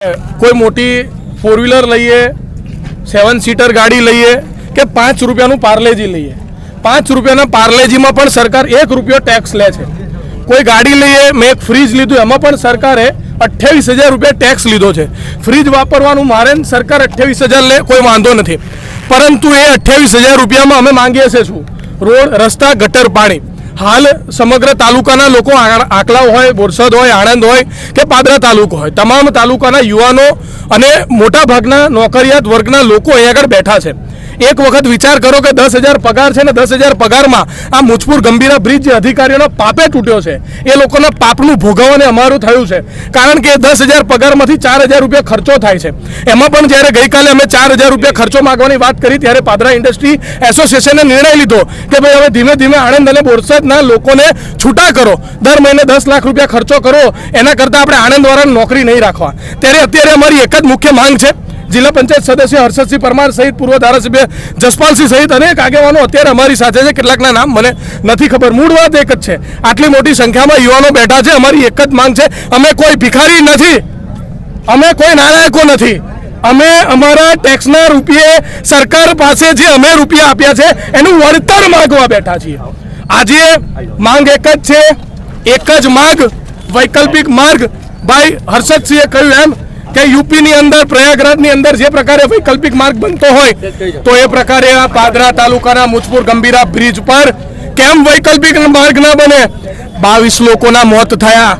કોઈ મોટી four wheeler લઈએ સેવન સીટર ગાડી લઈએ કે પાંચ રૂપિયાનું પાર્લેજી લઈએ. પાંચ રૂપિયાના પાર્લેજીમાં પણ સરકાર એક રૂપિયો ટેક્સ લે છે. કોઈ ગાડી લઈએ, મેં એક ફ્રીજ લીધું, એમાં પણ સરકારે અઠ્યાવીસ હજાર રૂપિયા ટેક્સ લીધો છે. ફ્રીજ વાપરવાનું મારે સરકાર અઠ્યાવીસ હજાર લે, કોઈ વાંધો નથી. પરંતુ એ અઠ્યાવીસ હજાર રૂપિયામાં અમે માંગીએ છીએ શું? રોડ, રસ્તા, ગટર, પાણી. હાલ સમગ્ર તાલુકાના લોકો આકલાવ હોય, બોરસદ હોય, આણંદ હોય કે પાદરા તાલુકો હોય. તમામ તાલુકાના યુવાનો અને મોટાભાગના નોકરિયાત વર્ગના લોકો અહીં આગળ બેઠા છે. એક વખત વિચાર કરો કે દસ હજાર પગાર છે ને દસ હજાર પગારમાં આ મુજપુર ગંભીરા બ્રિજ અધિકારીઓનો પાપે તૂટ્યો છે, એ લોકોના પાપનું ભોગવવાને અમારું થયું છે. કારણ કે દસ હજાર પગારમાંથી ચાર હજાર રૂપિયા ખર્ચો થાય છે. એમાં પણ જ્યારે ગઈકાલે અમે ચાર હજાર રૂપિયા ખર્ચો માગવાની વાત કરી, ત્યારે પાદરા ઇન્ડસ્ટ્રી એસોસિએશને નિર્ણય લીધો કે ભાઈ હવે ધીમે ધીમે આણંદ અને બોરસદના લોકોને છૂટા કરો. દર મહિને દસ લાખ રૂપિયા ખર્ચો કરો. એના કરતાં આપણે આણંદવાળાને નોકરી નહીં રાખવા. ત્યારે અત્યારે અમારી એક જ મુખ્ય માંગ છે જિલ્લા પંચાયત સદસ્ય હર્ષદસિંહ પરમાર સહિત પૂર્વ ધારાસભ્ય જસપાલસિંહ સહિત અનેક આગેવાનો અત્યારે અમારી સાથે છે. કેટલાકના નામ મને નથી ખબર. મૂળ વાત એક જ છે. આટલી મોટી સંખ્યામાં યુવાનો બેઠા છે. અમારી એક જ માંગ છે. અમે કોઈ ભિખારી નથી. અમે કોઈ નાણાયકો નથી. અમે અમારા ટેક્સના રૂપિયે સરકાર પાસે જે અમે રૂપિયા આપ્યા છે, એનું વળતર માંગવા બેઠા છીએ. આજે માંગ એક જ છે. એક જ માંગ વૈકલ્પિક માર્ગ. ભાઈ હર્ષદસિંહે કહ્યું એમ કે યુપીની અંદર પ્રયાગરાજની અંદર જે પ્રકારે વૈકલ્પિક માર્ગ બનતો હોય તો એ પ્રકારે આ પાદરા તાલુકાના મુજપુર ગંભીરા બ્રિજ પર કેમ વૈકલ્પિક માર્ગ ના બને? બાવીસ લોકોના મોત થયા.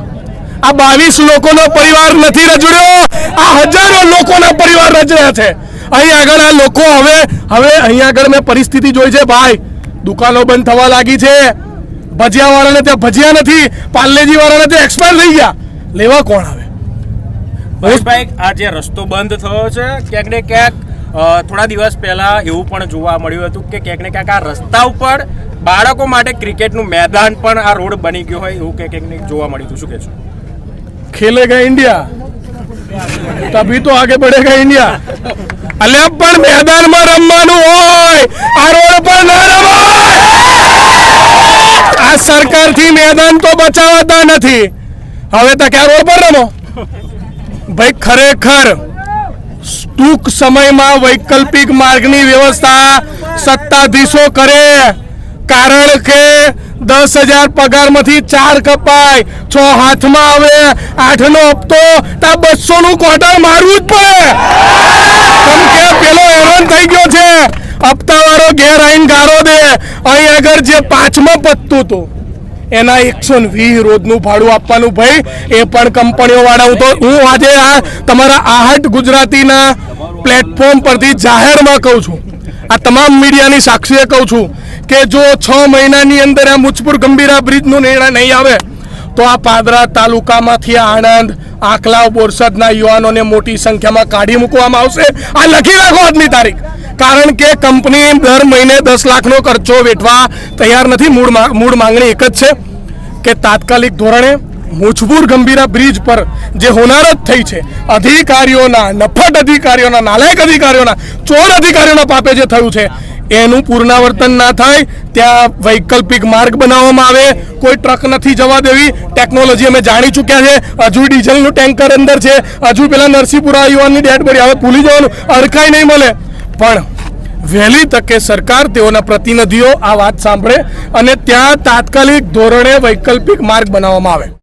આ બાવીસ લોકોનો પરિવાર નથી રજડ્યો આ હજારો લોકોના પરિવાર રજડ્યા છે. અહીં આગળ આ લોકો હવે હવે અહીં આગળ મેં પરિસ્થિતિ જોઈ છે ભાઈ. દુકાનો બંધ થવા લાગી છે. ભજીયા વાળાને ત્યાં ભજીયા નથી. પાર્લેજી વાળાને ત્યાં એક્સપાયર થઈ ગયા. લેવા કોણ આવે? હરીશભાઈ આ જે રસ્તો બંધ થયો છે. ક્યાંક ને ક્યાંક થોડા દિવસ પહેલા એવું પણ જોવા મળ્યું હતું કે ક્યાંક ને ક્યાંક આ રસ્તા ઉપર બાળકો માટે ક્રિકેટનું મેદાન પણ આ રોડ બની ગયો હોય એવું ક્યાંક ને જોવા મળ્યું હતું. શું કહેશો ખેલેગા ઇન્ડિયા. તભી તો આગે બઢેગા ઇન્ડિયા. અલે પણ મેદાનમાં રમવાનું હોય, આ રોડ પર ના રમાય. આ સરકારથી મેદાન તો બચાવતા નથી. હવે તો ક્યાં રોડ પર રમો? ભાઈ, ખરેખર ટૂંક સમયમાં વૈકલ્પિક માર્ગની વ્યવસ્થા સત્તાધીશો કરે. કારણ કે દસ હજાર પગારમાંથી ચાર કપાય, છ હાથમાં આવે, આઠનો હપ્તો, તા બસો નું ક્વાર્ટર મારવું જ પડે. કે પેલો હેરાન થઈ ગયો છે. હપ્તાવાળો ઘેર આવીને ગારો દે. અહીં આગળ જે પાંચમો પત્તું હતું એના એકસો વીસ રોજનું ભાડું આપવાનું ભાઈ. એ પણ કંપનીઓ વાળા હું તો, હું આજે આ તમારા આહટ ગુજરાતીના પ્લેટફોર્મ પરથી જાહેરમાં કહું છું. આ તમામ મીડિયાની સાક્ષીએ કહું છું કે જો છ મહિનાની અંદર આ મુજપુર ગંભીરા બ્રિજનો નિર્ણય નહીં આવે, તો આ પાદરા તાલુકામાંથી આણંદ આંકલાવ બોરસદના યુવાનોને મોટી સંખ્યામાં કાઢી મૂકવામાં આવશે. આ લખી રાખો આજની તારીખ. કારણ કે કંપની દર મહિને દસ લાખનો ખર્ચો વેઠવા તૈયાર નથી. મૂળ મૂળ માંગણી એક જ છે કે તાત્કાલિક ધોરણે મુજબૂર ગંભીરા બ્રિજ પર જે હોનારત થઈ છે, અધિકારીઓના, નફટ અધિકારીઓના, નાલાયક અધિકારીઓના, ચોર અધિકારીઓના પાપે જે થયું છે, એનું પુનરાવર્તન ના થાય. ત્યાં વૈકલ્પિક માર્ગ બનાવવામાં આવે. કોઈ ટ્રક નથી જવા દેવી. ટેકનોલોજી અમે જાણી ચૂક્યા છે. હજુ ડીઝલનું ટેન્કર અંદર છે. હજુ પેલા નરસિંહપુરા યુવાનની ડેડ બોડી. હવે ભૂલી જવાનું. અડકાઈ નહીં મળે. પણ વહેલી તકે સરકાર તેઓના પ્રતિનિધિઓ આ વાત સાંભળે અને ત્યાં તાત્કાલિક ધોરણે વૈકલ્પિક માર્ગ બનાવવામાં આવે.